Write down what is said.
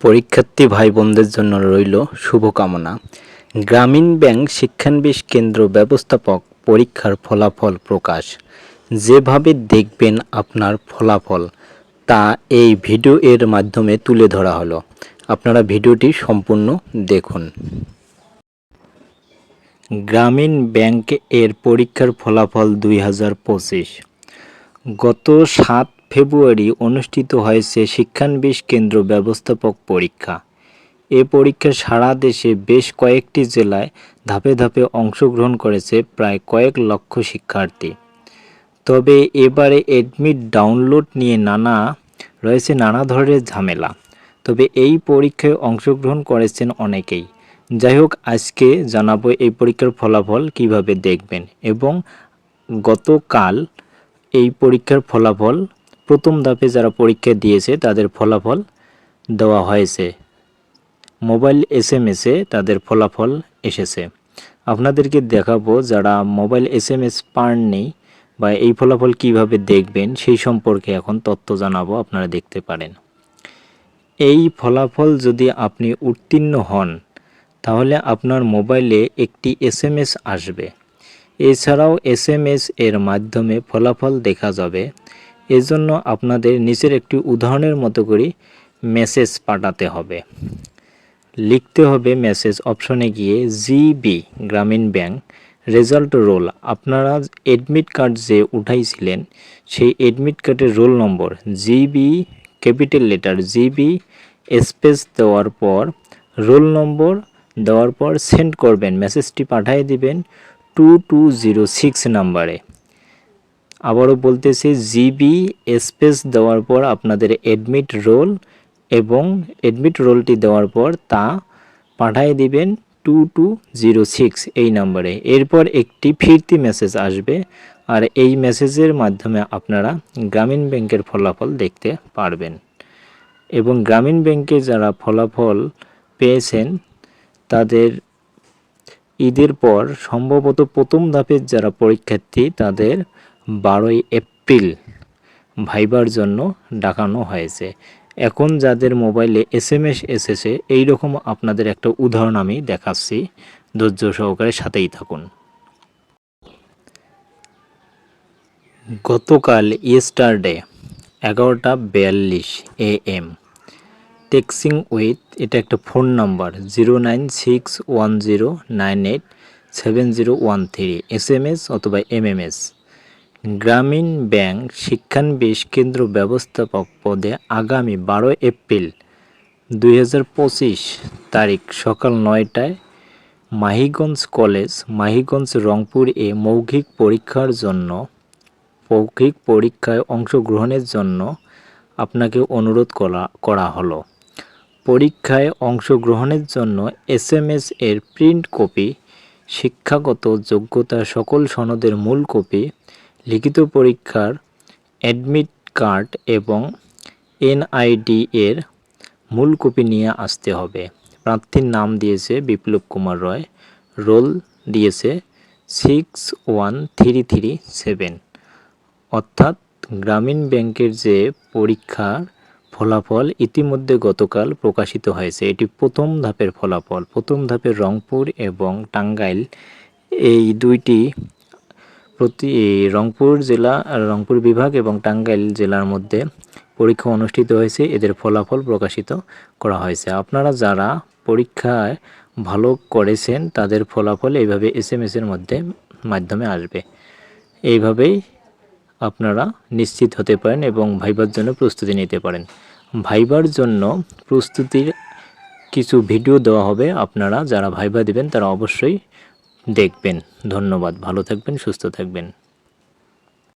পরীক্ষার্থী ভাই বোনদের জন্য রইল শুভকামনা। গ্রামীণ ব্যাংক শিক্ষানবিশ কেন্দ্র ব্যবস্থাপক পরীক্ষার ফলাফল প্রকাশ। যেভাবে দেখবেন আপনার ফলাফল, তা এই ভিডিও এর মাধ্যমে তুলে ধরা হলো। আপনারা ভিডিওটি সম্পূর্ণ দেখুন। গ্রামীণ ব্যাংক এর পরীক্ষার ফলাফল দুই হাজার পঁচিশ। গত সাত ফেব্রুয়ারি অনুষ্ঠিত হয়েছে শিক্ষানবিশ কেন্দ্র ব্যবস্থাপক পরীক্ষা। এ পরীক্ষা সারা দেশে বেশ কয়েকটি জেলায় ধাপে ধাপে অংশগ্রহণ করেছে প্রায় কয়েক লক্ষ শিক্ষার্থী। তবে এবারে এডমিট ডাউনলোড নিয়ে নানা, রয়েছে নানা ধরনের ঝামেলা। তবে এই পরীক্ষায় অংশগ্রহণ করেছেন অনেকেই। যাই হোক, আজকে জানাব এই পরীক্ষার ফলাফল কীভাবে দেখবেন এবং গতকাল এই পরীক্ষার ফলাফল প্রথম ধাপে যারা পরীক্ষা দিয়েছে, তাদের ফলাফল দেওয়া হয়েছে। মোবাইল এস এম এসে তাদের ফলাফল এসেছে। আপনাদেরকে দেখাবো যারা মোবাইল এস এম এস পাননি বা এই ফলাফল কীভাবে দেখবেন, সেই সম্পর্কে এখন তথ্য জানাব, আপনারা দেখতে পারেন। এই ফলাফল যদি আপনি উত্তীর্ণ হন, তাহলে আপনার মোবাইলে একটি এস এম এস আসবে। এছাড়াও এস এম এস এর মাধ্যমে ফলাফল দেখা যাবে। এজন্য আপনাদের নিচের একটি উদাহরণের মতো করে মেসেজ পাঠাতে হবে। লিখতে হবে মেসেজ অপশনে গিয়ে GB Grameen bank result roll আপনারা এডমিট কার্ড যে উঠাইছিলেন, সেই এডমিট কার্ডের roll number GB capital letter GB space দেওয়ার পর রোল নম্বর দেওয়ার পর সেন্ড করবেন। মেসেজটি পাঠিয়ে দিবেন টু টু জিরো সিক্স নাম্বারে আবারও বলতেছি জিবি স্পেস দেওয়ার পর আপনাদের অ্যাডমিট রোল এবং অ্যাডমিট রোলটি দেওয়ার পর তা পাঠিয়ে দিবেন টু টু জিরো সিক্স এই নাম্বারে এরপর একটি ফিরতি মেসেজ আসবে আর এই মেসেজের মাধ্যমে আপনারা গ্রামীণ ব্যাংকের ফলাফল দেখতে পারবেন। এবং গ্রামীণ ব্যাংকে যারা ফলাফল পেয়েছেন, তাদের ঈদের পর সম্ভবত প্রথম ধাপের যারা পরীক্ষার্থী, তাদের বারোই এপ্রিল ভাইবার জন্য ডাকানো হয়েছে। এখন যাদের মোবাইলে এস এম এস এসেছে, এইরকম আপনাদের একটা উদাহরণ আমি দেখাচ্ছি। ধৈর্য সহকারে সাথেই থাকুন। গতকাল ইয়েস্টারডে এগারোটা বিয়াল্লিশ এ এম টেক্সিং উইথ এটা একটা phone number zero nine six one zero nine eight seven zero one three S M S অথবা M M S Grameen bank শিক্ষানবিশ কেন্দ্র ব্যবস্থাপক পদে আগামী বারো এপ্রিল দুই হাজার পঁচিশ তারিখ সকাল নয়টায় মাহিগঞ্জ কলেজ, মাহিগঞ্জ রংপুর এ মৌখিক পরীক্ষার জন্য, মৌখিক পরীক্ষায় অংশগ্রহণের জন্য আপনাকে অনুরোধ করা করা হলো। পরীক্ষায় অংশগ্রহণের জন্য এস এম এস এর প্রিন্ট কপি, শিক্ষাগত যোগ্যতার সকল সনদের মূল কপি লিখিত পরীক্ষার অ্যাডমিট কার্ড এবং এনআইডি এর মূল কপি নিয়ে আসতে হবে। প্রার্থীর নাম দিয়েছে বিপ্লব কুমার রয় রোল দিয়েছে six one three three seven অর্থাৎ গ্রামীণ ব্যাংকের যে পরীক্ষার ফলাফল ইতিমধ্যে গতকাল প্রকাশিত হয়েছে, এটি প্রথম ধাপের ফলাফল। প্রথম ধাপের রংপুর এবং টাঙ্গাইল এই দুইটি প্রতি রংপুর জেলা, রংপুর বিভাগ এবং টাঙ্গাইল জেলার মধ্যে পরীক্ষা অনুষ্ঠিত হয়েছে। এদের ফলাফল প্রকাশিত করা হয়েছে। আপনারা যারা পরীক্ষায় ভালো করেছেন, তাদের ফলাফল এইভাবে এস এম এসের মধ্যে, মাধ্যমে আসবে। এইভাবেই আপনারা নিশ্চিত হতে পারেন এবং ভাইবার জন্য প্রস্তুতি নিতে পারেন। ভাইবার জন্য প্রস্তুতির কিছু ভিডিও দেওয়া হবে। আপনারা যারা ভাইবা দিবেন, তারা অবশ্যই দেখবেন। ধন্যবাদ। ভালো থাকবেন সুস্থ থাকবেন।